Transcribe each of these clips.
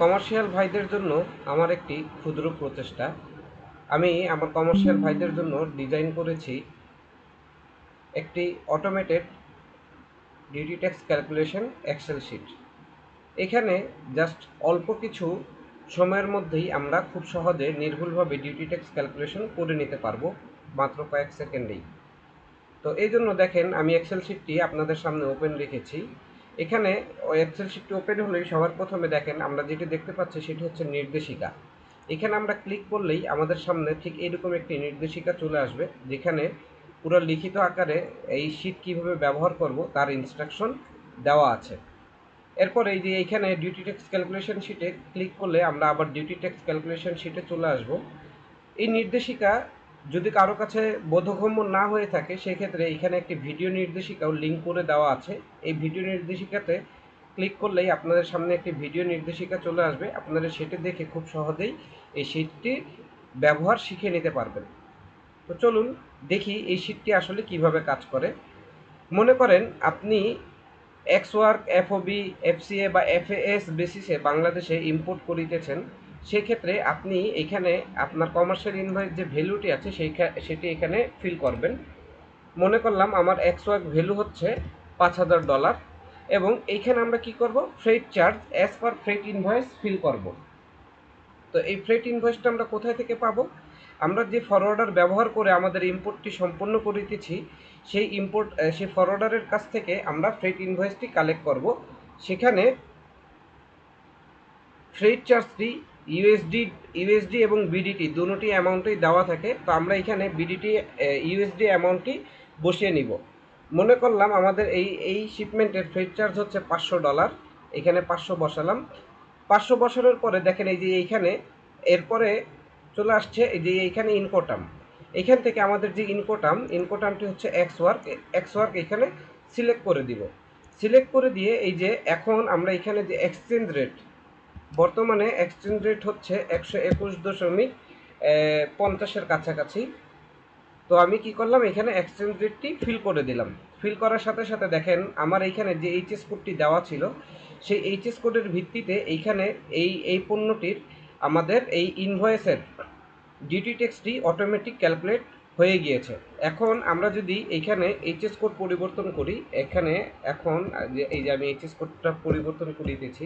Commercial ভাইদের জন্য আমার একটি ক্ষুদ্র প্রচেষ্টা। আমি আমার কমার্শিয়াল ভাইদের জন্য ডিজাইন করেছি একটি automated duty tax calculation excel sheet এখানে জাস্ট অল্প কিছু সময়ের মধ্যেই আমরা খুব সহজে নির্ভুলভাবে ডিউটি ট্যাক্স ক্যালকুলেশন করে নিতে পারব মাত্র কয়েক সেকেন্ডেই। তো এই জন্য দেখেন, আমি এক্সেল শিটটি আপনাদের সামনে ওপেন রেখেছি। এখানে এক্সেল শিটটি ওপেন হলেই সবার প্রথমে দেখেন আমরা যেটি দেখতে পাচ্ছি সেটি হচ্ছে নির্দেশিকা। এখানে আমরা ক্লিক করলেই আমাদের সামনে ঠিক এরকম একটি নির্দেশিকা চলে আসবে, যেখানে পুরো লিখিত আকারে এই শিট কীভাবে ব্যবহার করব তার ইনস্ট্রাকশন দেওয়া আছে। এরপর এই যে এইখানে ডিউটি ট্যাক্স ক্যালকুলেশন শিটে ক্লিক করলে আমরা আবার ডিউটি ট্যাক্স ক্যালকুলেশন শিটে চলে আসব। এই নির্দেশিকা যদি কারও কাছে বোধগম্য না হয়ে থাকে, সেক্ষেত্রে এখানে একটি ভিডিও নির্দেশিকাও লিঙ্ক করে দেওয়া আছে। এই ভিডিও নির্দেশিকাতে ক্লিক করলেই আপনাদের সামনে একটি ভিডিও নির্দেশিকা চলে আসবে। আপনারা সেটি দেখে খুব সহজেই এই শিটটি ব্যবহার শিখে নিতে পারবেন। তো চলুন দেখি এই শিটটি আসলে কীভাবে কাজ করে। মনে করেন আপনি এক্স ওয়ার্ক এফওবি এফসিএ বা এফএএস বেসিসে বাংলাদেশে ইম্পোর্ট করিতেছেন। সেক্ষেত্রে আপনি এখানে আপনার কমার্শিয়াল ইনভয়েস যে ভ্যালুটি আছে সেই সেটি এখানে ফিল করবেন। মনে করলাম আমার এক্স ওয়ার্ক ভ্যালু হচ্ছে পাঁচ হাজার ডলার এবং এইখানে আমরা কি করব? Freight charge as per freight invoice fill করব। তো এই ফ্রেট ইনভয়েসটা আমরা কোথায় থেকে পাবো? আমরা যে ফরওয়ার্ডার ব্যবহার করে আমাদের ইম্পোর্টটি সম্পন্ন করিতেছি সেই ইম্পোর্ট সেই ফরওয়ার্ডারের কাছ থেকে আমরা ফ্রেট ইনভয়েসটি কালেক্ট করব। সেখানে ফ্রেট চার্জটি ইউএসডি ইউএসডি এবং বিডিটি দুটি অ্যামাউন্টেই দেওয়া থাকে। তো আমরা এখানে বিডিটি ইউএসডি অ্যামাউন্টটি বসিয়ে নিব। মনে করলাম আমাদের এই এই শিপমেন্টের ফ্রেট চার্জ হচ্ছে পাঁচশো ডলার এখানে পাঁচশো বসালাম। পাঁচশো বসানোর পরে দেখেন এই যে এইখানে, এরপরে চলে আসছে এই যে এইখানে ইনকোটাম এখান থেকে আমাদের যে ইনকোটাম ইনকোটামটি হচ্ছে এক্স ওয়ার্ক এক্স ওয়ার্ক এখানে সিলেক্ট করে দিব। সিলেক্ট করে দিয়ে এই যে এখন আমরা এখানে যে এক্সচেঞ্জ রেট বর্তমানে এক্সচেঞ্জ রেট হচ্ছে একশো একুশ দশমিক পঞ্চাশের কাছাকাছি। তো আমি কি করলাম, এখানে এক্সচেঞ্জ রেটটি ফিল করে দিলাম। ফিল করার সাথে সাথে দেখেন, আমার এইখানে যে এইচএস কোডটি দেওয়া ছিল, সেই এইচএস কোডের ভিত্তিতে এইখানে এই এই পণ্যটির আমাদের এই ইনভয়েসের ডিউটি ট্যাক্সটি অটোমেটিক ক্যালকুলেট হয়ে গিয়েছে। এখন আমরা যদি এইখানে এইচএস কোড পরিবর্তন করি, এখানে এখন এই যে আমি এইচএস কোডটা পরিবর্তন করিতেছি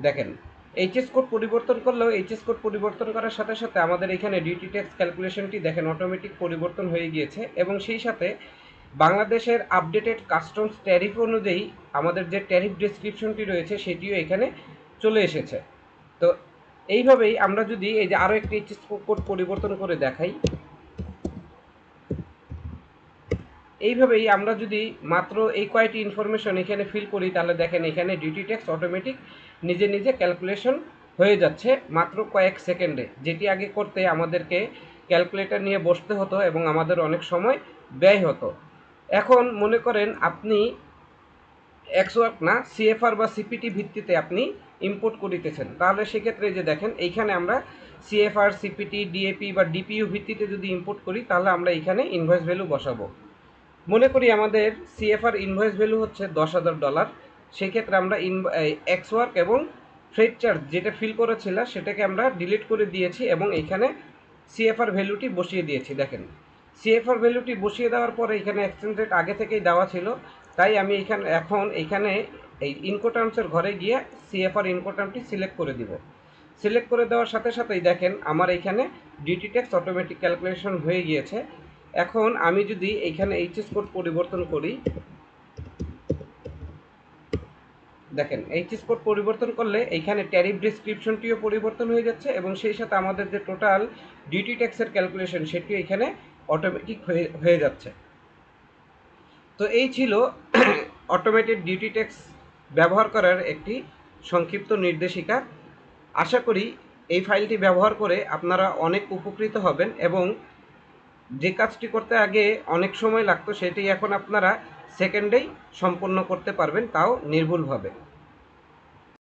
দেখেন এইচএস কোড পরিবর্তন করলেও এইচএস কোড পরিবর্তন করার সাথে সাথে আমাদের এখানে ডিউটি ট্যাক্স ক্যালকুলেশনটি দেখেন অটোমেটিক পরিবর্তন হয়ে গিয়েছে এবং সেই সাথে বাংলাদেশের আপডেটেড কাস্টমস ট্যারিফ অনুযায়ী আমাদের যে ট্যারিফ ডেসক্রিপশনটি রয়েছে সেটিও এখানে চলে এসেছে। তো এইভাবেই আমরা যদি এই যে আরও একটি এইচএস কোড পরিবর্তন করে দেখাই এইভাবেই আমরা যদি মাত্র এই কয়টি ইনফরমেশন এখানে ফিল করি, তাহলে দেখেন এখানে ডিউটি ট্যাক্স অটোমেটিক নিজে নিজে ক্যালকুলেশন হয়ে যাচ্ছে মাত্র কয়েক সেকেন্ডে যেটি আগে করতে আমাদেরকে ক্যালকুলেটর নিয়ে বসতে হতো এবং আমাদের অনেক সময় ব্যয় হতো। এখন মনে করেন আপনি এক্সওয়ার্ক না সিএফআর বা সিপিটি ভিত্তিতে আপনি ইম্পোর্ট করিতেছেন। তাহলে সেক্ষেত্রে যে দেখেন, এইখানে আমরা সিএফআর সিপিটি ডিএপি বা ডিপিইউ ভিত্তিতে যদি ইম্পোর্ট করি, তাহলে আমরা এখানে ইনভয়েস ভ্যালু বসাবো। মনে করি আমাদের সিএফআর ইনভয়েস ভ্যালু হচ্ছে দশ হাজার ডলার সেক্ষেত্রে আমরা ইন এক্সওয়ার্ক এবং ফ্রেড চার্জ যেটা ফিল করেছিল, সেটাকে আমরা ডিলিট করে দিয়েছি এবং এখানে সিএফআর ভ্যালুটি বসিয়ে দিয়েছি, দেখেন। সিএফআর ভ্যালুটি বসিয়ে দেওয়ার পরে এখানে এক্সচেঞ্জ রেট আগে থেকেই দেওয়া ছিল। তাই আমি এখানে, এখন এখানে এই ইনকোটার্মসের ঘরে গিয়ে সিএফআর ইনকোটার্মটি সিলেক্ট করে দিব। সিলেক্ট করে দেওয়ার সাথে সাথেই দেখেন, আমার এখানে ডিটি ট্যাক্স অটোমেটিক ক্যালকুলেশন হয়ে গিয়েছে। এখন আমি যদি এখানে এইচএস কোড পরিবর্তন করি, দেখেন এইচএস কোড পরিবর্তন করলে এইখানে ট্যারিফ ডিসক্রিপশনটিও পরিবর্তন হয়ে যাচ্ছে এবং সেই সাথে আমাদের যে টোটাল ডিউটি ট্যাক্সের ক্যালকুলেশন সেটিও এখানে অটোমেটিক হয়ে হয়ে যাচ্ছে। তো এই ছিল অটোমেটেড ডিউটি ট্যাক্স ব্যবহার করার একটি সংক্ষিপ্ত নির্দেশিকা। আশা করি এই ফাইলটি ব্যবহার করে আপনারা অনেক উপকৃত হবেন এবং যে কাজটি করতে আগে অনেক সময় লাগতো, সেটি এখন আপনারা সেকেন্ডেই সম্পন্ন করতে পারবেন, তাও নির্ভুলভাবে।